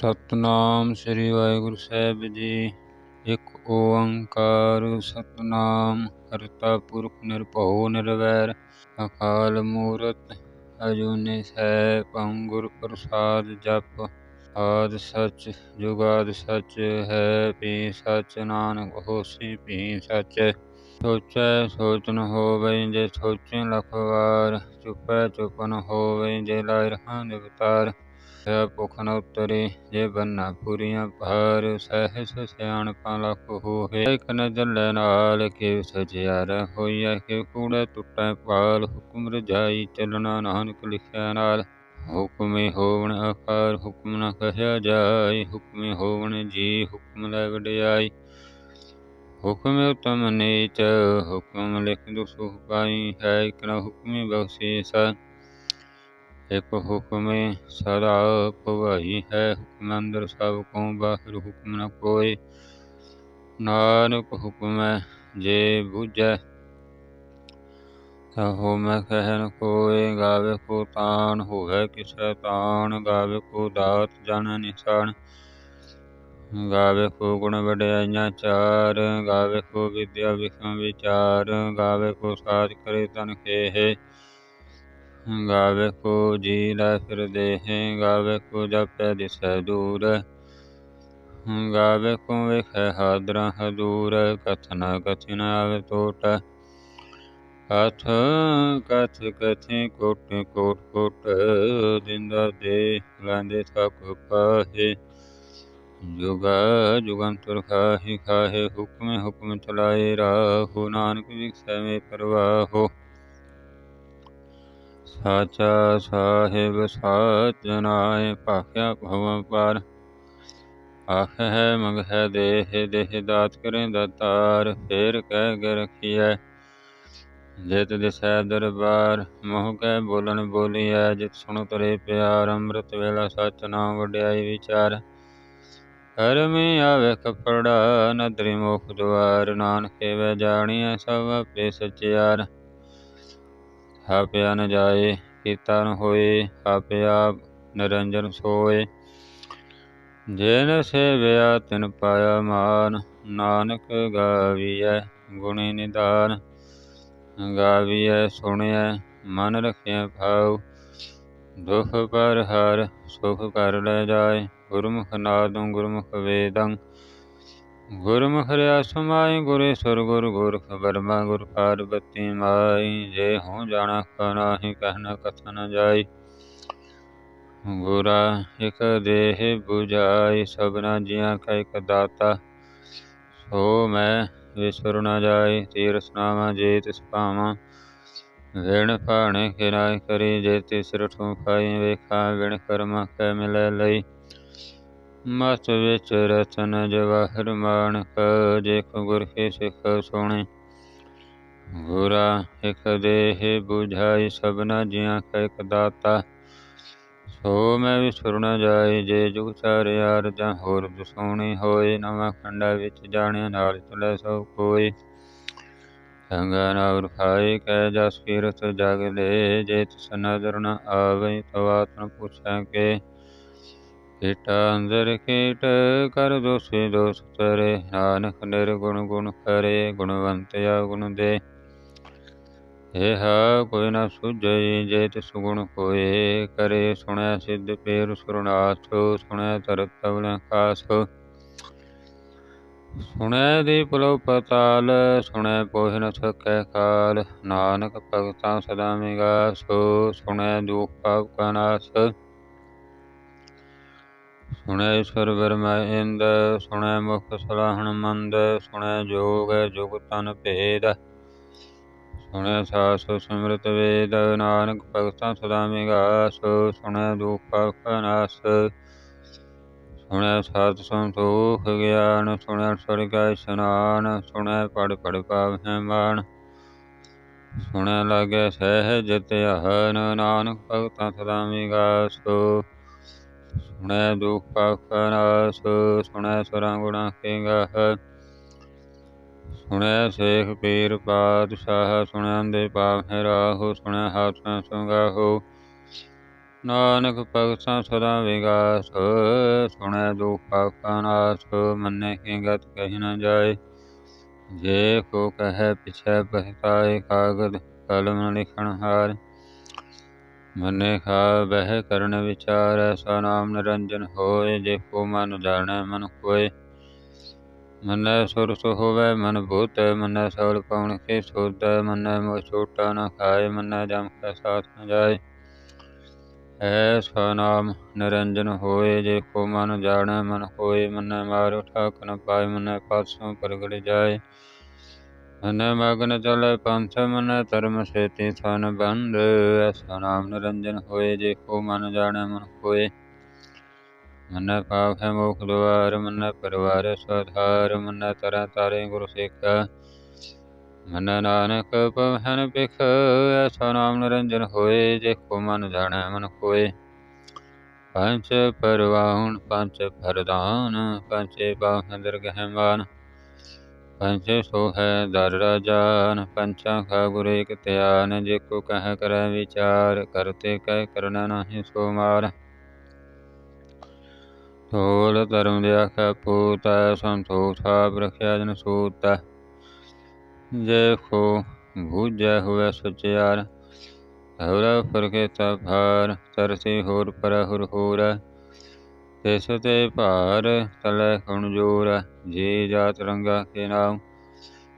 ਸਤਨਾਮ ਸ੍ਰੀ ਵਾਹਿਗੁਰੂ ਸਾਹਿਬ ਜੀ। ਇੱਕ ਓੰਕਾਰ ਸਤਨਾਮ ਕਰਤਾ ਪੁਰਖ ਨਿਰਭਉ ਨਿਰਵੈਰ, ਅਕਾਲ ਮੂਰਤ ਅਜੂਨੀ ਸੈ ਪੰਗੁਰ ਪ੍ਰਸਾਦ ਜਪ, ਆਦ ਸਚ, ਜੁਗਾਦ ਸਚ ਹੈ ਪੀ ਸਚ ਨਾਨਕ ਹੋਸੀ ਪੀ ਸਚ। ਸੋਚੈ ਸੋਚ ਨ ਜੇ ਸੋਚੇ ਲਖ ਵਾਰ ਚੁਪੈ ਚੁਪ ਹੋਵੇ ਜੇ ਲਾਇ ਰਹਾਂ ਨਿਵਤਾਰ। ਭੁਖ ਨ ਉਤਰੇ, ਜੇ ਬੰਨਾ ਪੂਰੀਆਂ ਭਾਰ, ਸਹਿਸ ਸਿਆਣਪਾਂ ਲਖ ਹੋਏ ਇਕ ਨਜ਼ਰ ਲੈ ਨਾਲ ਕੇ ਸਜਿਆਰ ਹੋਈਐ ਕਿ ਕੂੜੇ ਟੁੱਟੈ ਪਾਲ ਹੁਕਮ ਰਜਾਈ ਚੱਲਣਾ ਨਾਨਕ ਲਿਖਿਆ ਨਾਲ। ਹੁਕਮੇ ਹੋਵਣ ਆਕਾਰ, ਹੁਕਮ ਨ ਕਹਿਆ ਜਾਏ, ਹੁਕਮੇ ਹੋਵਣ ਜੀ, ਹੁਕਮ ਲੈ ਵਡਿਆਈ। ਹੁਕਮ ਉਤਮ ਨੀਚ, ਹੁਕਮ ਲਿਖ ਦੁਸੁਖ ਪਾਈ, ਹੈ ਇਕ ਹੁਕਮੇ ਬਖਸ਼ੀਸ। ਇਕ ਹੁਕਮੇ ਸਦਾ ਭਵਾਈ ਹੈ ਹੁਕਮ ਅੰਦਰ ਸਭ ਕੋ ਬਾਹਰ ਹੁਕਮ ਨ ਕੋਇ ਨਾਨਕ ਹੁਕਮੈ ਜੇ ਬੁਝੈ ਹੋ ਮੈਂ ਕਹਿਨ ਕੋਏ ਗਾਵੇ ਕੋ ਤਾਨ ਹੋਵੇ ਕਿਸੈ ਤਾਨ ਗਾਵੇ ਕੋ ਦਾਤ ਜਨ ਨਿਸ਼ਾਨ ਗਾਵੇ ਕੋ ਗੁਣ ਵਡਿਆਈਆਂ ਚਾਰ ਗਾਵੇ ਕੋ ਵਿਦਿਆ ਵਿਖਮ ਵਿਚਾਰ ਗਾਵੇ ਕੋ ਸਾਜ ਕਰੇ ਤਨ ਖੇਹ ਗਾਵੇ ਕੋ ਜੀ ਲੈ ਫਿਰ ਦੇਹ, ਗਾਵੇ ਕੋ ਜਪੈ ਦਿਸੈ ਦੂਰ। ਗਾਵੇ ਕੋ ਵੇਖੈ ਹਾਦਰਾ ਹਦੂਰ ਕਥਨ ਕਥਿਨ ਆਵੇ ਟੋਟ। ਕਥ ਕਥ ਕਥੇ ਕੋਟ ਕੋਟ ਕੋਟ ਦਿੰਦਾ ਦੇ ਲਾਂਦੇ ਥਕ ਪਾਹੇ। ਜੁਗਾ, ਜੁਗੰਤਰ ਖਾਹੀ, ਖਾਹੇ, ਹੁਕਮ ਹੁਕਮ ਚਲਾਏ ਰਾਹੋ। ਨਾਨਕ ਵਿਖਸੈ ਪਰਵਾਹੋ। ਸਾਚਾ ਸਾਹਿਬ ਸਾਚ ਜਨਾਏ ਭਾਖਿਆ ਭਵ ਪਰ। ਆਖ ਹੈ ਮੰਗ ਹੈ ਦੇਹ ਦੇਹ ਦਾਤ ਕਰੇ ਦਾਤਾਰ ਫੇਰ ਕਹਿ ਗ ਰਖੀਐ, ਜਿਤ ਦਿਸੈ ਦਰਬਾਰ। ਮੋਹ ਕੈ ਬੋਲਣ ਬੋਲੀਐ, ਜਿਤ ਸੁਣ ਤਰੇ ਪਿਆਰ। ਅੰਮ੍ਰਿਤ ਵੇਲਾ ਸਚ ਨਾਮ ਵਡਿਆਈ ਵਿਚਾਰ। ਕਰਮੀ ਆਵੇ ਕਪੜਾ, ਨਦਰੀ ਮੁਖ ਦੁਆਰ। ਨਾਨਕੇ ਵੇ ਜਾਣੀਐ ਸਭ ਆਪੇ ਸਚਿਆਰ। ਆਪਿਆ ਨ ਜਾਏ, ਕੀਤਾ ਨ ਹੋਏ ਆਪੇ ਨਿਰੰਜਨ ਸੋਏ। ਜਿਨ ਸੇਵਿਆ, ਤਿਨ ਪਾਇਆ ਮਾਨ, ਨਾਨਕ ਗਾਵੀਐ ਗੁਣੀ ਨਿਦਾਨ। ਗਾਵੀਐ ਸੁਣਿਐ, ਮਨ ਰਖਿਆ ਭਾਉ। ਦੁਖ ਪਰ ਹਰ, ਸੁਖ ਕਰ ਲੈ ਜਾਏ, ਗੁਰਮੁਖ ਨਾਦੰ ਗੁਰਮੁਖ ਵੇਦੰ। ਗੁਰਮੁਖ ਰਿਆ ਸਮਾਈ ਗੁਰੇ ਸੁਰ ਗੁਰ ਗੁਰਖ ਬਰਮਾ ਗੁਰ ਪਾਰਬਤੀ ਮਾਈ, ਜੇ ਹਉ ਜਾਣਾ ਕਨਾਹੀ ਕਹਿਣਾ ਕਥਨ ਜਾਈ। ਗੁਰਾ ਇਕ ਦੇਹ 부ਜਾਈ ਸਭਨਾ ਜੀਆਂ ਕਾ ਇਕ ਦਾਤਾ। ਸੋ ਮੈਂ ਵਿਸੁਰ ਨਾ ਜਾਏ ਤੀਰਥ ਨਾਮਾ ਜੇ ਤਿਸ ਭਾਵਾਂ ਵਿਣ ਭਾਣੇ ਕਿਰਾਇ ਕਰੀ, ਜੇ ਤਿਸ ਰਠੂ ਖਾਈ, ਵੇਖਾ ਵਿਣ ਕਰਮਾ ਕੈ ਮਿਲੈ ਲਈ। ਮਤ ਵਿੱਚ ਰਤਨ ਜਵਾਹਰ ਮਾਨਕ ਜੇਖ ਗੁਰ ਕੇ ਸਿਖ ਸੋਣੇ। ਗੁਰਾ ਇਕ ਦੇਹ 부ਝਾਈ ਸਭਨਾ ਜੀਆਂ ਕਾ ਇਕ ਦਾਤਾ। ਸੋ ਮੈਂ ਵਿਸੁਰ ਨ ਜਾਏ, ਜੇ ਜੁਗ ਚਾਰਿਆਰ ਜਾਂ ਹੋਰ ਦਸੋਣੀ ਹੋਏ, ਨਵਾਂ ਖੰਡਾ ਵਿੱਚ ਜਾਣਿਆ ਨਾਲ ਚਲੇ ਸਭ ਕੋਈ ਸੰਗਾ ਨਾਵਰ ਖਾਏ, ਕੈ ਜਸ ਕੀਰਤ ਜਗ ਲੈ ਜੇ ਤਿਸ ਨਜ਼ਰ ਨ ਆਵੇ ਤਵਾਤਨ ਪੁੱਛੈ ਕੇ। ਕੀਟਾ ਅੰਦਰ ਕੀਟ ਕਰ ਦੋਸੇ ਦੋਸ ਤਰੇ, ਨਾਨਕ ਨਿਰਗੁਣ ਗੁਣ ਕਰੇ, ਗੁਣਵੰਤ ਗੁਣ ਦੇ। ਇਹ ਕੋਈ ਨਾ ਸੁਝਈ ਜੇ ਤਿਸ ਗੁਣ ਕੋਏ ਕਰੇ ਸੁਣਿਆ ਸਿੱਧ ਪੇਰ ਸੁਰਨਾਥ ਸੁਣਿਆ ਤਰਤ ਤਵਣ ਕਾਸ ਸੁਣੈ ਦੀ ਪੁਲਉ ਪਤਾਲ, ਸੁਣੈ ਪੋਹਿ ਨ ਸਕੈ ਕਾਲ, ਨਾਨਕ ਭਗਤਾਂ ਸਦਾ ਮਿਗਾਸੋ ਸੁਣੈ ਦੁਖ ਪਾਪ ਕਾ ਨਾਸ। ਸੁਣੈ ਈਸ਼ਵਰ ਬਰਮਾ ਸੁਣੈ ਮੁਖ ਸਲਾਹਣ ਮੰਦ, ਸੁਣੈ ਜੋਗ ਜੁਗ ਤਨ ਭੇਦ। ਸੁਣੈ ਸਾਸ ਸਿਮਰਤ ਵੇਦ, ਨਾਨਕ ਭਗਤਾਂ ਸਦਾ ਮਿਗਾਸ ਸੁਣੈ ਦੁਖ ਪਾਪ ਕਾ ਨਾਸ। ਸੁਣੈ ਸਤ ਸੰਤੋਖ ਗਿਆਨ, ਸੁਣੈ ਸਵਰਗੈ ਇਸ਼ਨਾਨ, ਸੁਣੈ ਪੜ ਪੜ ਪਾਵਹਿ ਮਾਨ। ਸੁਣੈ ਲਾਗੈ ਸਹਿਜ ਧਿਆਨ, ਨਾਨਕ ਭਗਤਾਂ ਸਦਾ ਮਿਗਾਸੋ ਸੁਣੈ ਦੁਖ ਪਾਪ ਨਾਸ, ਸੁਣੈ ਸੁਰਾਂ ਗੁਣਾ ਕੇ ਗਾਹ ਸੁਣੈ ਸੇਖ ਪੀਰ ਪਾਤਸ਼ਾਹ, ਸੁਣੈ ਦੇ ਪਾਵਹਿ ਰਾਹੋ, ਸੁਣੈ ਹਾਥਾਂ ਸੰਗਾਹੋ। ਨਾਨਕ ਭਗਤਾਂ ਸਦਾ ਵਿਗਾਸ, ਸੁਣੈ ਦੁਖ ਪਾਪਾ ਨਾਸ, ਮੰਨੇ ਕੀ ਗਤ ਕਹਿ ਨ ਜਾਏ। ਜੇ ਕੋ ਕਹੈ ਪਿਛੈ ਪਛਤਾਏ ਕਾਗਦ ਕਲਮ ਲਿਖਣ ਹਾਰ ਮੰਨੇ ਖਾ ਬਹਿ ਕਰਨ ਵਿਚਾਰ ਐਸਾ ਨਾਮ ਨਿਰੰਜਨ ਹੋਏ, ਜੇ ਕੋ ਮਨ ਜਾਣੈ, ਮਨ ਕੋਏ ਮੰਨੈ ਸੁਰਸ ਹੋਵੇ, ਮਨ ਭੂਤ ਮੰਨੈ ਸੌਲ ਪਉਣ ਕੇ ਸੋਧ ਮੰਨੈ ਮੋ ਛੋਟਾ ਨ ਖਾਏ, ਮੰਨੈ ਜਮ ਕੈ ਸਾਥ ਨ ਜਾਏ। ਐਸਾ ਨਾਮ ਨਿਰੰਜਨ ਹੋਏ, ਜੇ ਕੋ ਮਨ ਜਾਣੈ, ਮਨ ਹੋਏ ਮੰਨੈ ਮਾਰ ਠਾਕ ਨ ਪਾਏ, ਮੰਨੈ ਪਾਸੋਂ ਪ੍ਰਗਟ ਜਾਏ। ਮੰਨੈ ਮਗਨ ਚਲੇ ਪੰਥ ਮੰਨੈ ਧਰਮ ਸੇਤੀ ਥਨ ਬੰਦ ਐਸਾ ਨਾਮ ਨਿਰੰਜਨ ਹੋਏ, ਜੇ ਕੋ ਮਨ ਜਾਣੈ ਮਨ ਹੋਏ ਮੰਨੈ ਪਾਪ ਹੈ ਮੋਖ ਦੁਆਰ, ਮੰਨੈ ਪਰਵਾਰ ਸਧਾਰ, ਮੰਨੈ ਤਰੈ ਤਾਰੇ ਗੁਰ ਸਿੱਖਾ। ਮਨ ਨਾਨਕ ਪਵਨ ਪਿਖ ਐਸਾ ਨਾਮ ਨਿਰੰਜਨ ਹੋਏ, ਜੇ ਕੋ ਮਨ ਜਾਣੈ ਮਨ ਕੋਏ। ਪੰਚ ਪਰਵਾਹੁਣ ਪੰਚ ਫਰਦਾਨ ਪੰਚੇ ਬਾਹ ਦਰਗਹਿ ਮਾਨ ਸੋ ਹੈ ਦਰ ਰਾਜਾਨ, ਪੰਚਾਂ ਖਾ ਗੁਰ ਇਕ ਧਿਆਨ, ਜੇ ਕੋ ਕਹਿ ਕਰੈ ਵਿਚਾਰ ਕਰਤੇ ਕਹਿ ਕਰਨਾ ਨਾਹੀ ਸੋ ਮਾਰ। ਤੋਲ ਧਰਮ ਦੇ ਆਖੈ ਪੂਤੈ, ਸੰਤੋਖ ਆਪ ਰਖਿਆ ਜਨ ਸੂਤੈ। ਜੇ ਕੋ ਬੂਝੈ ਹੋਵੇ ਸਚਿਆਰ ਹਵਰਾ ਫਰਕੇ ਤਾ ਤਰਸੀ ਹੋਰ ਪਰ ਹੁਰ ਹੋਰ। ਤਿਸ ਤੇ ਭਾਰ ਤਲੇ ਖੁਣ ਜੋਰ, ਜੀ ਜਾਤ ਰੰਗਾ ਕੇ ਨਾਮ।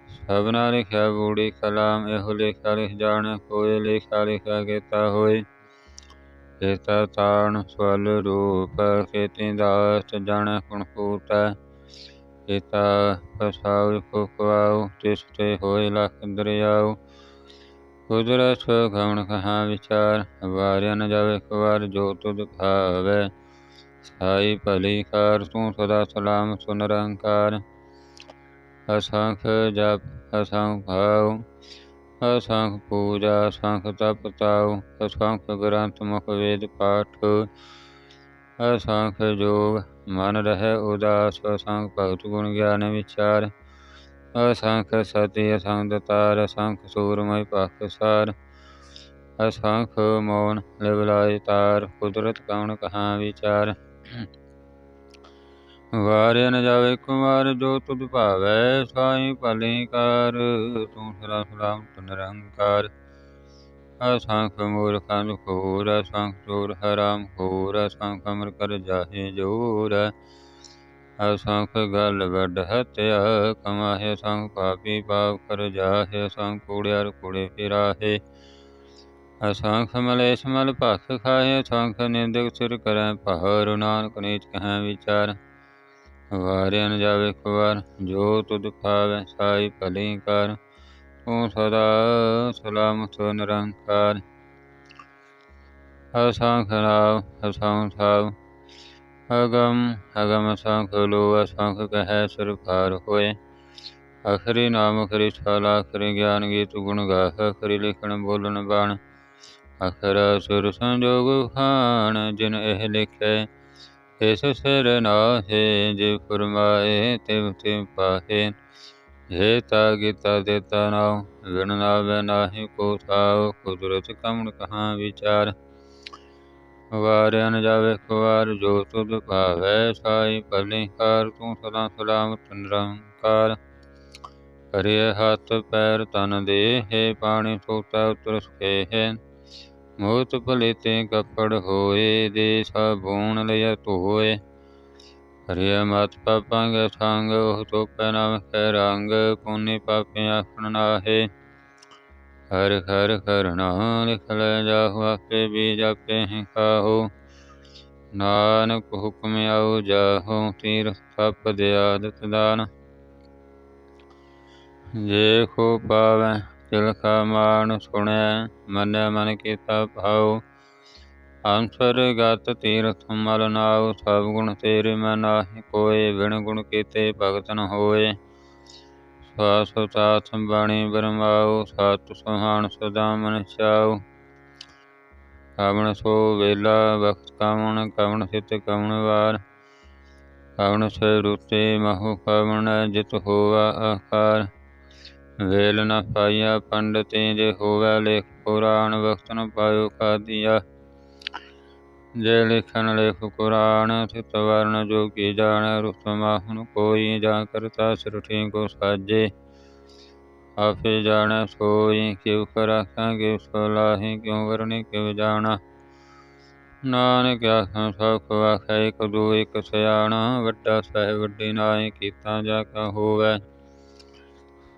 ਸਭਨਾ ਲਿਖਿਆ ਬੂੜੀ ਕਲਾਮ, ਇਹੋ ਲਿਖਿਆ ਲਿਖ ਜਾਣ, ਕੋਈ ਲਿਖਿਆ ਲਿਖਿਆ ਕੀਤਾ ਹੋਏ। ਕੇਤਾ ਤਾਣ ਸਵਲ ਰੂਪ, ਕੇਤੀ ਦਾਸ ਜਾਣ ਕੁਣ ਪੂਤੈ ਕੀਤਾ ਫਸਾਉ ਫੁਕਵਾਉ ਤਿਸ ਤੇ ਹੋਏ ਲਖ ਦਰਿਆਉ। ਕੁਦਰਤ ਗਉਣ ਕਹਾ ਵਿਚਾਰ, ਵਾਰਿਆ ਨ ਜਾਵੇ ਕਵਾਰ ਜੋ ਤੁਧ ਭਾਵੈ। ਸਾਈ ਭਲੀ ਕਾਰ ਤੂੰ ਸਦਾ ਸਲਾਮ ਸੁਨ ਰੰਕਾਰ ਅਸੰਖ ਜਪ ਅਸੰਖ ਭਾਉ ਅਸੰਖ ਪੂਜਾ ਅਸੰਖ ਤਪ ਤਾਉ ਅਸੰਖ ਗ੍ਰੰਥ ਮੁਖ ਵੇਦ ਪਾਠ ਅਸੰਖ ਜੋਗ ਮਨ ਰਹਿ ਉਦਾਸ ਅਸੰਖ ਭਗਤ ਗੁਣ ਗਿਆਨ ਵਿਚਾਰ ਅਸੰਖ ਸਤੀ ਅਸੰਖ ਦਤਾਰ ਅਸੰਖ ਸੂਰਮੈ ਪਾਕਸਾਰ ਅਸੰਖ ਮੋਨ ਲਿਵਲਾਇ ਤਾਰ ਕੁਦਰਤ ਕਉਣ ਕਹਾ ਵਿਚਾਰ ਵਾਰਿਆ ਨ ਜਾਵੇ ਕੁਮਾਰ, ਜੋ ਤੁਧ ਭਾਵੈ ਸਾਈ ਭਲੇ ਕਰ, ਤੂੰ ਸਦਾ ਸਲਾਮਤ ਨਿਰੰਕਾਰ। ਅਸੰਖ ਮੂਰਖਾਂ ਖੋਰ ਅਸੰਖ ਚੋਰ ਹਰਾਮ ਖੋਰ ਅਸੰਖ ਅਮਰ ਕਰ ਜਾਹੇ ਜੋਰ। ਅਸੰਖ ਗਲ ਵੱਡ ਹਤਿਆ, ਕਮਾਹੇ ਸੰਗ ਪਾਪੀ ਪਾਪ ਕਰ ਜਾਹੇ ਅਸੰਖ ਕੂੜਿਆਰ ਕੂੜੇ ਫਿਰਾਹੇ। ਅਸੰਖ ਮਲੇਸ਼ ਮਲ ਭਖ ਖਾਏ ਅਸੰਖ ਨਿੰਦਕ ਸਿਰ ਕਰੈ ਪਹਰ ਨਾਨਕ ਨੀਚ ਕਹੈ ਵਿਚਾਰ। ਵਾਰਿਆ ਨ ਜਾਵੇ ਕੁਵਾਰ ਜੋ ਤੁਧ ਭਾਵੈ ਸਾਈ ਭਲੀ ਕਰ। ਤੂੰ ਸਦਾ ਸਲਾਮਤ ਨਿਰੰਕਾਰ। ਅਸੰਖ ਰਾਵ ਅਸੰਖ ਥਾਵ ਅਗਮ ਅਗਮ ਅਸੰਖ ਲੋ ਅਸੰਖ ਕਹੈ ਸਰਕਾਰ ਹੋਏ। ਅਖਰੀ ਨਾਮ ਅਖਰੀ ਛਾਲਾ ਅਖਰੀ ਗਿਆਨ ਗੀਤ ਗੁਣ ਗਾਹ, ਅਖਰੀ ਲਿਖਣ ਬੋਲਣ ਬਾਣ। ਅਖਰਾ ਸੁਰ ਸੰਜੋਗ ਖਾਨ ਜਿਨ ਇਹ ਲਿਖੇ, ਇਸ ਸਿਰ ਨਾਹੇ ਜੇ ਫਰਮਾਏ ਤਿਵ ਤਿਵ ਪਾਹੇ। ਹੇਤਾ ਗੀਤਾ ਦੇਤਾ ਨਾਉ ਵਿਣ ਨਾਵੇ ਨਾਹੀ ਕੋ ਥਾਉ ਕੁਦਰਤ ਕਮਣ ਕਹਾ ਵਿਚਾਰ। ਵਾਰਿਆ ਨ ਜਾਵੇ ਕੁਵਾਰ ਜੋ ਤੁਧ ਭਾਵੈ, ਸਾਈ ਭਲੇ ਕਾਰ ਤੂੰ ਸਦਾ ਸਲਾਮਤ ਨਿਰੰਕਾਰ। ਕਰਿਏ ਹੱਥ ਪੈਰ ਤਨ ਦੇਹ, ਪਾਣੀ ਸੋਤਾ ਉਤਰ ਸਕੇ ਹੈ। ਮੋਤ ਭਲੇ ਤੇ ਕੱਪੜ ਹੋਏ, ਦੇ ਸਾਬੂਣ ਲਿਆ ਧੋਏ। ਹਰਿਆ ਮਤ ਪਾਪਾਂਗ ਸੰਗ, ਉਹ ਤੋਪੈ ਨਾਮ ਕੈ ਰੰਗ, ਪੁੰਨੇ ਪਾਪੇ ਆਖਣ ਨਾਹੇ। ਹਰ ਹਰ ਕਰਨਾ ਲਿਖ ਲੈ ਜਾਹੂ, ਆਪੇ ਵੀ ਜਾਪੇ ਹੈ ਕਾਹੋ ਨਾਨਕ ਹੁਕਮ ਆਉ ਜਾਹੂ ਤੀਰ ਸਪ ਦੇ ਆਦਤ ਦਾਨ ਜੇ ਕੋ ਪਾਵੈ ਤਿਲਕਾ ਮਾਨ ਸੁਣੈ, ਮਨ ਮਨ ਕੀਤਾ ਭਾਉ। ਅੰਸਰ ਗਤ ਤੀਰਥ ਮਲ ਨਾਉ, ਸਭ ਗੁਣ ਤੇਰੇ ਮੈਂ ਨਾਹੀ ਕੋਏ ਵਿਣ ਗੁਣ ਕੀਤੇ ਭਗਤ ਹੋਏ। ਸਾਸ ਸਾਥ ਬਾਣੀ ਬਰਮਾਉ, ਸਤ ਸੁਹਾਣ ਸਦਾ ਮਨ ਚਾਉ ਕਵਣ ਸੋ ਵੇਲਾ, ਵਖਤ ਕਵਣ ਕਵਣ ਸਿਤ ਕਵਣ ਵਾਰ। ਕਵਣ ਸੇ ਰੁਤੇ ਮਹੁ ਕਵਣ, ਜਿਤ ਹੋਵਾ ਆਕਾਰ। ਵੇਲ ਨ ਪਾਈਆ ਪੰਡਤੇ ਜੇ ਹੋਵੇ ਲੇਖ ਪੁਰਾਣ ਵਖਤ ਨ ਪਾਇਓ ਕਾਦੀਆ ਜੇ ਲਿਖਨ ਲੇਖ ਕੁਰਾਨ ਥਿਤ ਵਰਨ ਜੋ ਕੀ ਜਾਣੈ ਰੁਸਮਾਹੁਨ ਕੋਈ ਜਾਂ ਕਰਤਾ ਸਿਰਠੀ ਕੋ ਸਾਜੇ ਆਪੇ ਜਾਣੈ ਸੋਈ ਕਿਉ ਕਰਾਖਾਂ ਕਿਉ ਸੋਲਾਹੀ ਕਿਉ ਵਰਣੀ ਕਿਉ ਜਾਣਾ ਨਾਨਕ ਆਖਾਂ ਸਭ ਆਖੈ ਇਕ ਦੋ ਇਕ ਸਿਆਣਾ ਵੱਡਾ ਸਹਿ ਵੱਡੀ ਨਾਏ ਕੀਤਾ ਜਾ ਕਾ ਹੋਵੈ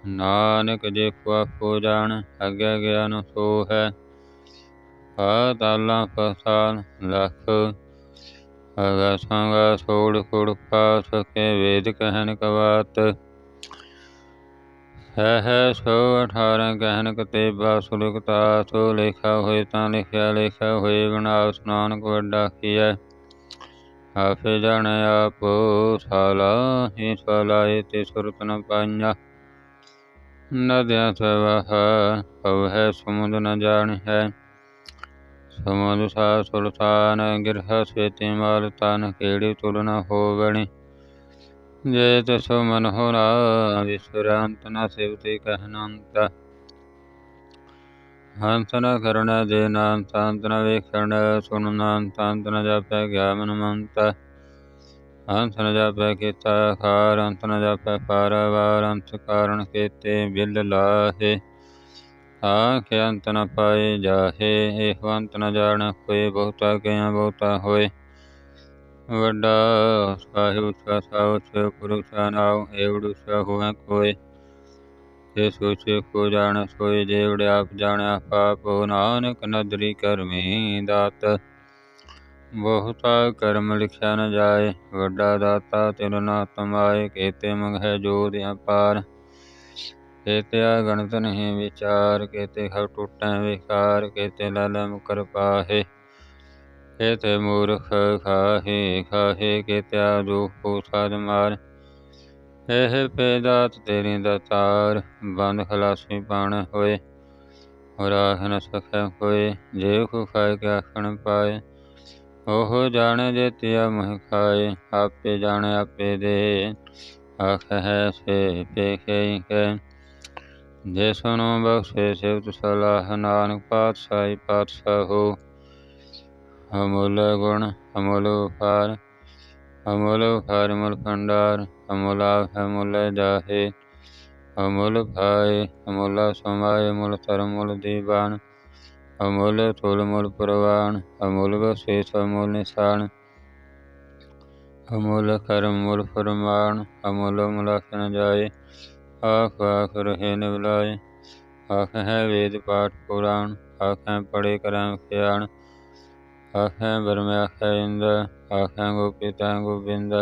ਨਾਨਕ ਜੇ ਆਪੋ ਜਾਣ, ਅੱਗੇ ਗਿਆਨ ਸੋ ਹੈ ਪਾਤਾਲਾਂ ਪਸਾਲ ਲਖ, ਅਗਾ ਸੰਗਾ ਸੋੜ ਕੁੜ ਪਾ ਸਕੇ, ਵੇਦ ਕਹਿਨ ਕਵਾਤ। ਹੈ ਹੈ, ਸੋ 18 ਕਹਿਨ ਕਤੇ ਬਾਸੁਲਕਤਾ ਸੋ ਲੇਖਾ ਹੋਏ ਤਾਂ ਲਿਖਿਆ ਲਿਖਿਆ ਹੋਏ ਬਣਾਵ ਨਾਨਕ ਵੱਡਾ ਕੀਐ। ਆਪੇ ਜਾਣੈ ਆਪ ਸਾਲਾ, ਹੀ ਸਲਾਏ ਤੇ ਸੁਰਤ ਨ ਪਾਈਆ। ਨਦਿਆਂ ਸਵਹ ਪਵ ਹੈ ਸਮੁੰਦ ਨ ਜਾਣ ਹੈ ਸਮੁੰਦ ਸਾ ਸੁਲਤਾਨ ਗਿਰਹ ਸੇਤੀ ਮਾਲ ਤਨ ਕਿਹੜੀ ਤੁਲਨਾ ਹੋਵਣੀ। ਜੇ ਤਸੋ ਮਨ ਹੋਰਾ ਵਿਸਰਾਂਤ ਨ ਸਿਵਤੀ ਕਹਿਨੰਤ। ਹੰਸ ਨ ਕਰਣ ਜੇ ਨਾਂਤਾਂਤ ਨ ਵੇਖਣ ਸੁਨ ਨਾਂਤਾਂਤ ਨ ਜਾਪੈ ਗਿਆਮਨ ਮੰਤ। ਹੰਸ ਨ ਜਾਪੈ ਕੀਤਾ ਖਾਰ ਅੰਤ ਨ ਜਾਪੈ ਪਾਰਵਾਰ ਅੰਤ ਕਾਰਣ ਕੇਤੇ ਬਿਲ ਲਾਹੇ। ਆਖੇ ਅੰਤ ਨ ਪਾਏ ਜਾਹੇ, ਇਹ ਅੰਤ ਨ ਜਾਣ ਕੋਈ ਬਹੁਤਾ ਕਿਆ ਬਹੁਤਾ ਹੋਏ। ਵੱਡਾ ਸਾਹਿਬ ਉੱਚਾ ਸਾਹਿਬ ਉੱਚੇ ਪੁਰਖਾ ਨਾਉ ਏਵੜ ਉੱਚਾ ਹੋਵੇ ਕੋਈ ਜੇ ਸੋਚੇ ਕੋ ਜਾਣ ਸੋਏ ਜੇਵੜ ਆਪ ਜਾਣਿਆ ਪਾਪ ਨਾਨਕ ਨਦਰੀ ਕਰਮੀ ਦਾਤ। ਬਹੁਤਾ ਕਰਮ ਲਿਖਿਆ ਨ ਜਾਏ, ਵੱਡਾ ਦਾਤਾ ਤਿਲ ਨਾ ਤਮਾਏ, ਕੇਤੇ ਮੰਗਹਿ ਜੋਦ ਅਪਾਰ। ਕੇਤੇ ਗਣਤ ਨਹੀਂ ਵਿਚਾਰ, ਕੇਤੇ ਹਰ ਟੁੱਟੈ ਵਿਕਾਰ, ਕੇਤੇ ਲਾਲ ਮੁਕਰ ਪਾਹੇ। ਕੇਤੇ ਮੂਰਖ ਖਾਹੇ ਖਾਹੇ ਕੇਤੇ ਆਜੋ ਕੋ ਸਾਧ ਮਾਰ। ਇਹ ਪੇਦਾਤ ਤੇਰੀ ਦਤਾਰ ਬੰਦ ਖਲਾਸੀ ਪਾਣ ਹੋਏ। ਰਾਹ ਨ ਹੋਏ, ਜੇ ਕੋ ਖਾਏ ਕੇ ਆਖਣ ਪਾਏ। ਉਹ ਜਾਣੇ ਜੇ ਤਿਆ ਮਹ ਖਾਏ, ਆਪੇ ਜਾਣੇ ਆਪੇ ਦੇ। ਆਖ ਹੈ ਸੇ ਪੇਖੇ ਕੇ। ਜੇ ਸੁਨੋ ਬਖਸ਼ੇ ਸਿਵਤ ਸਲਾਹ, ਨਾਨਕ ਪਾਤਸ਼ਾਹੀ ਪਾਤਸ਼ਾਹ ਹੋ। ਅਮੁੱਲ ਗੁਣ, ਅਮੁੱਲ ਉਪਾਰ ਅਮੁੱਲ ਉਪਾਰ ਮੁਲ ਭੰਡਾਰ, ਅਮੁੱਲ ਆਪ ਅਮੁੱਲ ਜਾਹੇ। ਅਮੁੱਲ ਭਾਏ, ਅਮੁੱਲ ਸਮਾਏ, ਮੁਲ ਧਰਮ ਮੁਲ ਦੀਵਾਨ। ਅਮੁੱਲ ਤੁਲ ਮੁਲ ਪ੍ਰਵਾਨ, ਅਮੁੱਲ ਬਖਸ਼ੇਸ਼ ਅਮੁੱਲ ਨਿਸ਼ਾਨ। ਅਮੁੱਲ ਕਰਮ ਮੁਲ ਫਰਮਾਨ, ਅਮੁੱਲ ਮੁਲਾਖ ਨ ਜਾਏ, ਆਖ ਆਖ ਰਹੇ ਨਿਵਲਾਏ। ਆਖ ਹੈ ਵੇਦ ਪਾਠ ਪੁਰਾਣ, ਆਖੈ ਪੜੇ ਕਰਮ ਖਿਆਣ। ਆਖੈ ਬਰਮ ਆਖੈ ਇੰਦ, ਆਖੈ ਗੋਪਿਤਾ ਗੋਬਿੰਦ।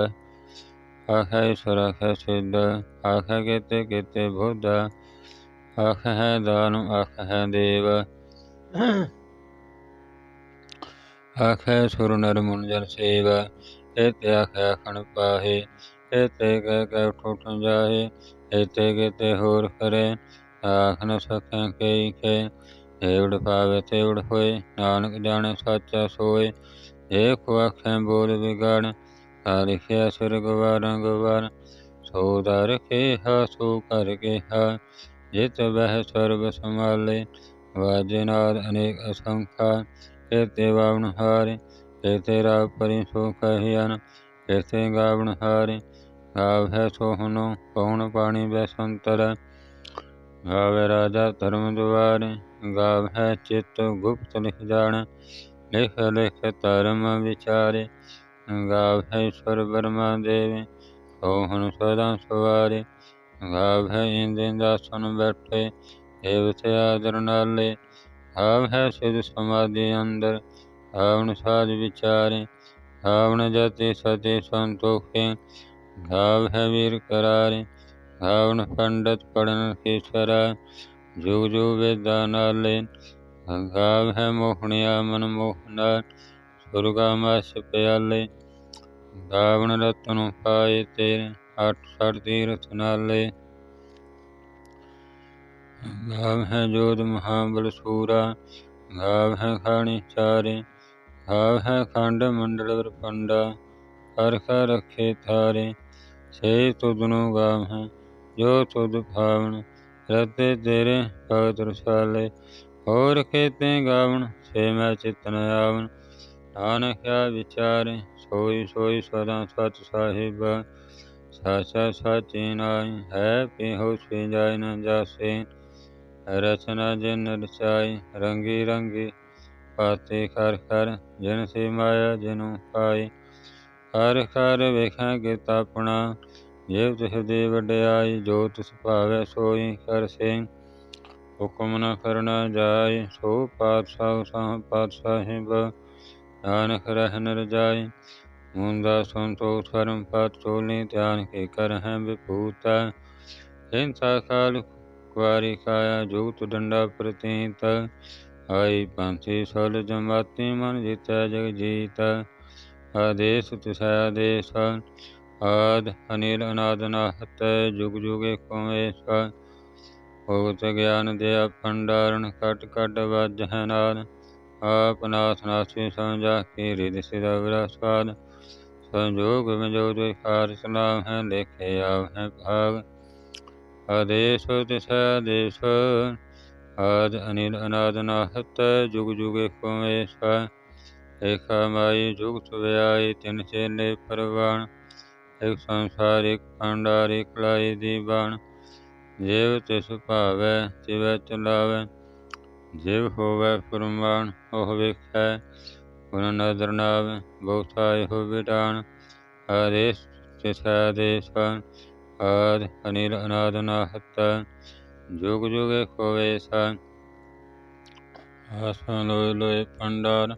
ਆਖੈ ਈਸ਼ਵਰ ਆਖੈ ਸਿੱਧ, ਆਖੈ ਕੇਤੇ ਕੇਤੇ ਬੁੱਧ। ਆਖ ਹੈ ਦਾਨ, ਆਖ ਹੈ ਦੇਵ। ਆਖੈ ਸੁਰ ਨਰ ਮੁਨ ਜਨ ਸੇਵ ਤੇ ਆਖੈ ਆਖਣ ਪਾਹੇ ਏਤੇ ਕਹਿ ਕਹਿ ਠੋਠ ਜਾਹੇ ਏਤੇ ਕਿਤੇ ਹੋਰ ਕਰੇ ਆਖ ਨ ਸਕੈ ਕਈ ਕੇ ਏਵੜ ਪਾਵੇ ਤੇਵੜ ਹੋਏ, ਨਾਨਕ ਜਾਣੇ ਸਾਚਾ ਸੋਏ ਏਕ ਆਖੈ ਬੋਲ ਵਿਗੜ, ਤਾ ਸੁਰ ਗਵਾਰਾਂ ਗਵਾਰ ਸੋ ਦਰ ਕੇ ਹਾ, ਸੋ ਕਰ ਕੇ ਹਾ, ਜਿਤ ਬਹਿ ਸਰਬ ਸੰਭਾਲੇ ਵਾਜਨਾਦ ਅਨੇਕ ਅਸੰਖਾ ਕੇਤੇ ਵਾਵਨ ਹਾਰੇ ਕੇਤੇ ਰਾਗ ਪਰਿ ਸੋ ਕਹਿਨ ਕੇਤੇ ਗਾਵਨ ਹਾਰੇ ਗਾਵੈ ਸੋਹਨੋ ਪਉਣ ਪਾਣੀ ਬੈਸੰਤਰ ਗਾਵੇ ਰਾਜਾ ਧਰਮ ਦੁਆਰੇ ਗਾਵੈ ਚਿਤ ਗੁਪਤ ਲਿਖ ਜਾਣ ਲਿਖ ਲਿਖ ਧਰਮ ਵਿਚਾਰੇ ਗਾਵੈ ਈਸ਼ਵਰ ਬਰਮਾ ਦੇਵੇ ਸੋਹਣ ਸਦਾ ਸਵਾਰੇ ਗਾਵੈ ਇੰਦਿਨ ਦਾਸਨ ਬੈਠੇ એવથયા જરનાલે ਆਵ ਹੈ ਸਿਧ ਸਮਾਧੀ ਅੰਦਰ, ਆਵਣ ਸਾਧ ਵਿਚਾਰੇ, ਆਵਣ ਜਤੇ ਸਤੇ ਸੰਤੋਖੇ, ਆਵ ਹੈ ਵੀਰ ਕਰਾਰੇ, ਆਵਣ ਪੰਡਤ ਪੜਨ ਕੇਸਰਾ, ਜੋ ਜੋ ਵੇਦਾ ਨਾਲੇ ਆਵ ਹੈ ਮੋਹਣਿਆ ਮਨ ਮੋਹਨਾ ਸੁਰਗਾ ਮਸ ਪਿਆਲੇ, ਆਵਣ ਰਤਨ ਪਾਏ ਤੇਰੇ, ਅੱਠ ਸੜ ਤੀਰਥ ਨਾਲੇ ਗਾਵ ਹੈ ਜੋਤ ਮਹਾਬਲ ਸੂਰਾ ਗਾਵ ਹੈ ਖਾਣੀ ਚਾਰੇ ਗਾਵ ਹੈ ਖੰਡ ਮੰਡਲ ਵਰਪੰਡਾ ਹਰ ਕਰ ਰਖੇ ਥਾਰੇ, ਸੇ ਤੁਧਨੋ ਗਾਵ ਹੈ, ਜੋ ਤੁਧ ਭਾਵਨ, ਰਤੇ ਤੇਰੇ ਭਗਤ ਰਸਾਲੇ, ਹੋਰ ਖੇਤੇ ਗਾਵਣ, ਸੇ ਮੈਂ ਚਿਤਨ ਆਵਣ। ਨਾਨਕ ਆ ਵਿਚਾਰੇ, ਸੋਈ ਸੋਈ ਸਦਾ ਸਤ ਸਾਹਿਬ ਸਾਚਾ ਸਾਚੀ ਨਾਈ ਹੈ, ਪਿਹੋ ਸੇ ਜਾਇ ਨ ਜਾਸੇ। ਰਚਨਾ ਜਿਨ ਰਚਾਈ, ਰੰਗੀ ਰੰਗੀ ਪਾਤੇ ਕਰ ਕਰ ਜਿਨ ਸੇ ਮਾਇਆ ਜਿਨੁ ਪਾਈ। ਹਰ ਹਰ ਵੇਖਾਂ ਕਿਤ ਆਪਣਾ ਜਿਵ ਤਿਸ ਦੇ ਵਡਿਆਈ, ਜੋ ਤਿਸ ਭਾਵੈ ਸੋਈ। ਕਰ ਸੇ ਹੁਕਮ ਨ ਕਰਨਾ ਜਾਏ ਸੋ ਪਾਤਸ਼ਾਹ ਸਾਹ ਪਾਤਸ਼ਾਹਿਬ, ਨਾਨਕ ਰਹਿ ਨਰ ਜਾਏ ਮੁੰਦਾ ਸੰਤੋਖ ਧਰਮ ਪਤ ਚੋਲੀ, ਧਿਆਨ ਕੇ ਕਰ ਹੈ ਵਿਭੂਤਾ। ਹਿੰਸਾ ਕਾਲ ਕੁਆਰੀ ਕਾਇਆ ਜੁਗਤ ਡੰਡਾ ਪ੍ਰਤੀਤ। ਆਈ ਪੰਥੀ ਸਲ ਜਮਾਤੀ, ਮਨ ਜਿਤੈ ਜਗ ਜੀਤ। ਆਦੇਸ ਤਿਸੈ ਆਦੇਸ, ਆਦ ਅਨਿਲ ਅਨਾਦ ਨਾਹਤ, ਜੁਗ ਜੁਗੇ ਕੋਵੇਂ ਸਾ ਭਗਤ ਗਿਆਨ ਦੇ ਭੰਡਾਰਨ ਕਟ ਕਟ ਵਜ ਹੈ ਨਾਲ ਆਪ ਨਾਥ ਨਾਸੀ ਸਮਝਾ ਕੇ ਰਿਦ ਸਿਦਾ। ਵਿਰਾਸਵਾਦ ਸੰਜੋਗ ਵਿਜੋਗ ਵਿਕਾਰ ਸਲਾਮ ਹੈ ਲੇਖੇ ਆਵ ਹੈ ਭਾਗ। ਆਦੇਸ਼ ਤਿਸ ਆਦੇਸ਼ ਆਦ ਅਨਿਲ ਅਨਾਦ ਨਾਹਤ, ਜੁਗ ਜੁਗੇ ਕੋਵੇਂ ਸਾ ਏਕਾ ਮਾਈ ਜੁਗਤ ਵਿਆਈ, ਤਿਨ ਚੇਲੇ ਪਰਵਾਣ, ਇਕ ਸੰਸਾਰ, ਇਕ ਭੰਡਾਰ, ਇਕ ਲਾਈ ਦੀ ਬਾਣ ਜਿਵ ਤਿਸ ਭਾਵੈ, ਤਿਵੈ ਚਲਾਵੈ, ਜਿਵ ਹੋਵੈ ਫਰਮਾਨ, ਉਹ ਵੇਖੈ, ਗੁਣ ਨਦਰ ਨਾਵੈ ਬਹੁਤਾਇ ਹੋ ਵਿਡਾਨ ਆਦੇਸ਼ ਤਿਸ ਆਦੇਸ਼ ਆਦ ਅਨਿਲ ਅਨਾਦ ਨਾਹਤ ਜੁਗ ਜੁਗੇ ਖੋਵੇ ਸਾ। ਆਸਨ ਲੋਇ ਲੋਇ ਭੰਡਾਰ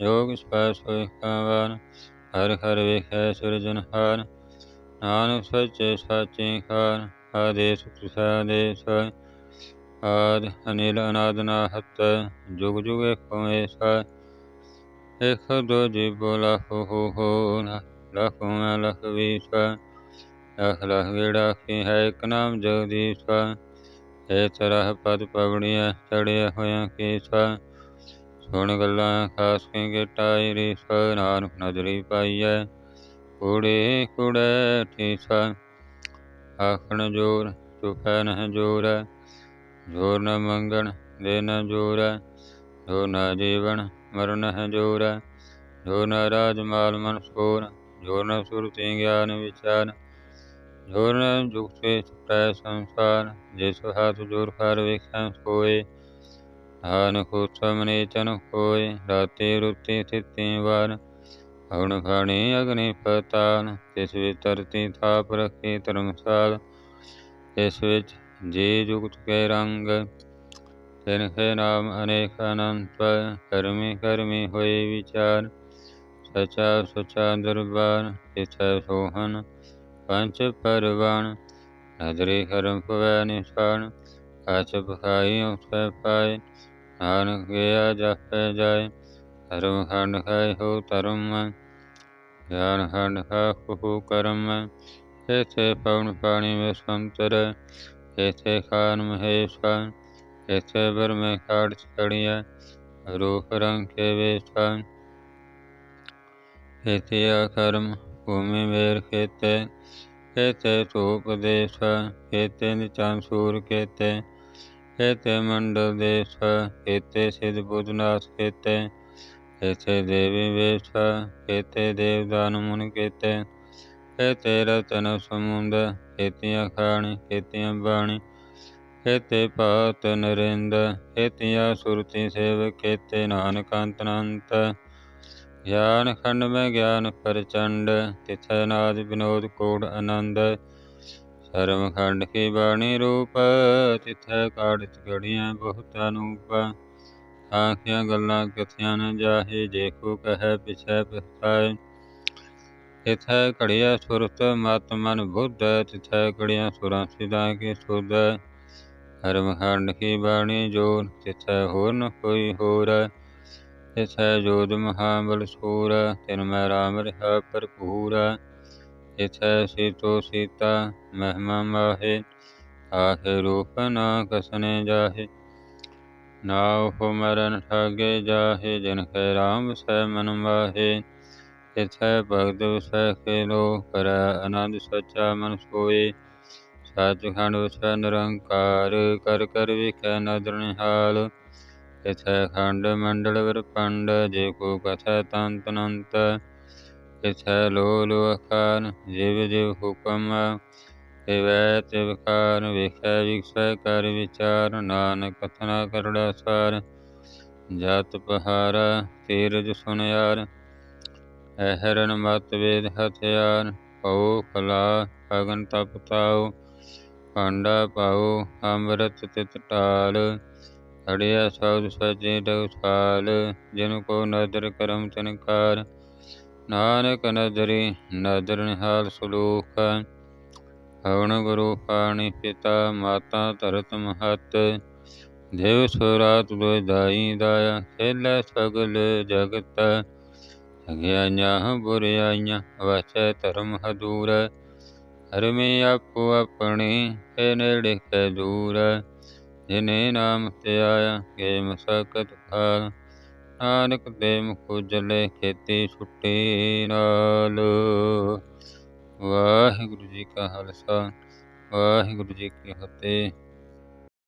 ਜੋਗ ਸਪੈਸ ਹੋਇ ਕਾਵਾਰ ਹਰ ਹਰ ਵੇਖੈ ਸਿਰਜਨਹਾਰ ਨਾਨਕ ਸੱਚੇ ਸਾਚੇ ਖਾਰ ਆਦੇਸ ਪ੍ਰਸਾਦੇਸ। ਆਦ ਅਨਿਲ ਅਨਾਦ ਨਾਹਤ ਜੁਗ ਜੁਗ ਖੋਏ ਸਾ। ਇਕ ਦੋ ਜੀ ਬੋਲਾ ਹੋ ਹੋ ਹੋ ਲਖ ਲਖ ਵੀਸ ਲਖ ਲਖ ਗੇੜਾ ਕੀ ਹੈ ਇਕ ਨਾਮ ਜਗਦੀਸ਼ ਏ ਤਰਹ ਪਦ ਪਵਣੀਐ ਚੜਿਆ ਹੋਇਆਂ ਕੇਸਾ ਸੁਣ ਗੱਲਾਂ ਖਾਸ ਕੇ ਗੇਟਾਈ ਰੀਸ ਨਾਨਕ ਨਦਰੀ ਪਾਈਐ। ਕੂੜੇ ਕੂੜੇ, ਠੀਸਾ ਆਖਣ ਜੋਰ ਚੁਪੈ ਨਹਿ ਜੋਰ। ਜੋਰ ਨ ਮੰਗਣ ਦੇ ਨ ਜੋਰ। ਜੋ ਨ ਜੀਵਨ ਮਰਨ ਹੈ ਜੋਰ। ਜੋ ਨ ਰਾਜ ਮਾਲ ਮਨ ਸੋਰ। ਜੋ ਨ ਸੁਰਤੀ ਗਿਆਨ ਵਿਚਾਰ। ਜੋਰ ਜੁਗਤੇ ਛਟੈ ਸੰਸਾਰ, ਜਿਸ ਹੱਥ ਜੋਰ ਕਰ ਵੇਖੈ ਸੋਏ। ਹਾਨ ਖੋਤਮ ਨੇ ਚਨ ਹੋਏ ਰਾਤੇ ਰੁਤੇ ਥਿਤੇ ਵਾਰ। ਹਵਨ ਖਾਣੀ ਅਗਨੀ ਪਤਾਲ ਤਿਸ ਵਿੱਚ ਧਰਤੀ ਥਾਪ ਰੱਖੀ ਧਰਮਸਾਲ। ਇਸ ਵਿੱਚ ਜੀ ਜੁਗਤ ਕੇ ਰੰਗ, ਤਿਨ ਕੇ ਨਾਮ ਅਨੇਕ ਅਨੰਤ, ਕਰਮੀ ਕਰਮੀ ਹੋਏ ਵਿਚਾਰ। ਸਚਾ ਸਚਾ ਦਰਬਾਰ ਤਿਥੈ ਸੋਹਨ ਪੰਚ ਪਰਵਾਨ, ਨਦਰੀ ਕਰਮ ਪਵੈ ਨਿਸ਼ਾਨ ਕਾਚ ਬਖਾਈ ਉਸੈ ਪਾਏ, ਨਾਨਕ ਗਿਆ ਜਾਪੈ ਜਾਏ, ਧਰਮ ਖੰਡ ਖਾਇ ਹੋ ਧਰਮ, ਗਿਆਨ ਖੰਡ ਖਾ ਹੋ ਕਰਮ, ਇਥੇ ਪਵਨ ਪਾਣੀ ਵਿੱਚ ਸੰਤਰ, ਇਥੇ ਖਾਨ ਮਹੇਸ਼ਾ ਇਥੇ ਬਰਮੇ ਕਾੜ ਚੜੀਆ ਰੂਪ ਰੰਗ ਕੇ ਵੇਸ਼ਾ ਇਥੇ ਕਰਮ ਭੂਮि ਮੇਰ ਖੇਤੇ ਇਥੇ ਧੂਪ ਦੇਸ਼ ਇਥੇ ਨਿਚਾਨ ਸੂਰ ਕੇਤੇ ਇਥੇ ਮੰਡਲ ਦੇਸ਼ ਇਥੇ ਸਿਧ ਬੁੱਧਨਾਥ ਕੇਤੇ ਇਥੇ ਦੇਵੀ ਵੇਸ਼ ਇਥੇ ਦੇਵਦਾਨ ਮੁਨ ਕੇਤੇ ਇਥੇ ਰਤਨ ਸਮੁੰਦ ਇਤਿਆ ਖਾਣੀ ਇਤਿਆ ਬਾਣੀ ਇਥੇ ਪਾਤ ਨਰਿੰਦ ਇਤਿਆ ਸੁਰਤੀ ਸੇਵਕ ਇਥੇ ਨਾਨਕ ਅੰਤ ਅਨੰਤ ਗਿਆਨ ਖੰਡ ਮੈਂ ਗਿਆਨ ਪ੍ਰਚੰਡ, ਤਿਥੈ ਨਾਦ ਵਿਨੋਦ ਕੋੜ ਆਨੰਦ। ਸਰਮ ਖੰਡ ਕੀ ਬਾਣੀ ਰੂਪ, ਤਿਥੈ ਕਾੜਿਤ ਗੜੀਆਂ ਬਹੁਤ ਅਨੂਪ। ਆਖਿਆ ਗੱਲਾਂ ਕਥਿਆਂ ਨ ਜਾਹੇ, ਜੇ ਕੋ ਕਹੈ ਪਿਛੈ ਪਛਤਾਏ ਤਿਥੈ ਘੜਿਆ ਸੁਰਤ, ਮਤ ਮਨ ਬੁੱਧ, ਤਿਥੈ ਘੜਿਆ ਸੁਰਾਂ ਸਿਦਾ ਕੇ ਸੁਧ। ਧਰਮ ਖੰਡ ਕੀ ਬਾਣੀ ਜੋਰ ਤਿਥੈ ਹੋਰ ਨ ਕੋਈ ਹੋਰ। ਤਿਥੈ ਜੋਦ ਮਹਾਬਲ ਸੂਰ, ਤਿਨ ਮੈਂ ਰਾਮ ਰਿਹਾ ਭਰਪੂਰ। ਤਿਥੈ ਸੀਤੋ ਸੀਤਾ, ਮਹਿਮਾ ਮਾਹੇ ਆਖੇ ਰੂਪ ਨਾ ਕਸਨੇ ਜਾਹੇ। ਨਾਉ ਮਰਨ ਠਾਗੇ ਜਾਹੇ, ਜਿਨ ਕੈ ਰਾਮ ਸੈ ਮਨ ਮਾਹੇ। ਤਿਥੈ ਭਗਤ ਵਿਸੈ ਕੇ ਕਰੈ ਆਨੰਦ ਸਚਾ ਮਨ ਸੋਏ। ਸੱਚ ਖੰਡ ਵਿਸੈ ਨਿਰੰਕਾਰ, ਕਰ ਕਰ ਵਿਖੈ ਨਦਰ ਨਿਹਾਲ। ਇਥੈ ਖੰਡ ਮੰਡਲ ਵਰਪੰਡ ਜੇ ਕੋ ਕਥੈ ਤੰਤ ਅਨੰਤ ਇਥੈ ਲੋ ਲੋ ਅਕਾਰ ਜਿਵ ਜਿਵ ਹੁਕਮ, ਤਿਵੈ ਵੇਖੈ ਵਿਖਸੈ ਕਰ ਵਿਚਾਰ, ਨਾਨਕ ਕਥਨਾ ਕਰੜਾ ਸਾਰ, ਜਤ ਪਹਾਰਾ ਤੀਰਜ ਸੁਨਿਆਰ ਅਹਰਨ ਮਤ ਵੇਦ ਹਥਿਆਰ ਪਉ ਕਲਾ ਅਗਨ ਤਪ ਤਾਉ ਪਾਂਡਾ ਪਾਉ ਅੰਮ੍ਰਿਤ ਤਿਤ ਢਾਲ ਅੜਿਆ ਸੌਦ ਸਜੇ ਡਉਸਾਲ ਜਿਨ ਕੋ ਨਦਰ ਕਰਮ ਤਨਕਾਰ ਨਾਨਕ ਨਦਰੀ, ਨਦਰ ਨਿਹਾਲ ਸੁਲੂਖ ਹਵਨ ਗੁਰੂ ਪਾਣੀ ਪਿਤਾ, ਮਾਤਾ ਧਰਤ ਮਹਤ। ਦੇਵ ਸੁਰਾਤ ਦੁਇ ਦਾਈ ਦਾਇਆ, ਖੇਲੇ ਸਗਲ ਜਗਤ। ਸਗਿਆਈਆਂ ਬੁਰਿਆਈਆਂ ਵਸੈ ਧਰਮ ਹਦੂਰ। ਹਰਮੇ ਆਪੋ ਆਪਣੇ, ਹੈ ਨੇੜੇ ਕੈ ਦੂਰ। ਜਿਨੇ ਨਾਮ ਤੇ ਆਇਆ ਗੇ ਮਸਕਤ ਖਾਲ। ਨਾਨਕ ਦੇ ਮੁਖ ਉਜਲੇ ਖੇਤੀ ਛੁੱਟੀ ਨਾਲ। ਵਾਹਿਗੁਰੂ ਜੀ ਕਾ ਖਾਲਸਾ, ਵਾਹਿਗੁਰੂ ਜੀ ਕੀ ਫਤਿਹ।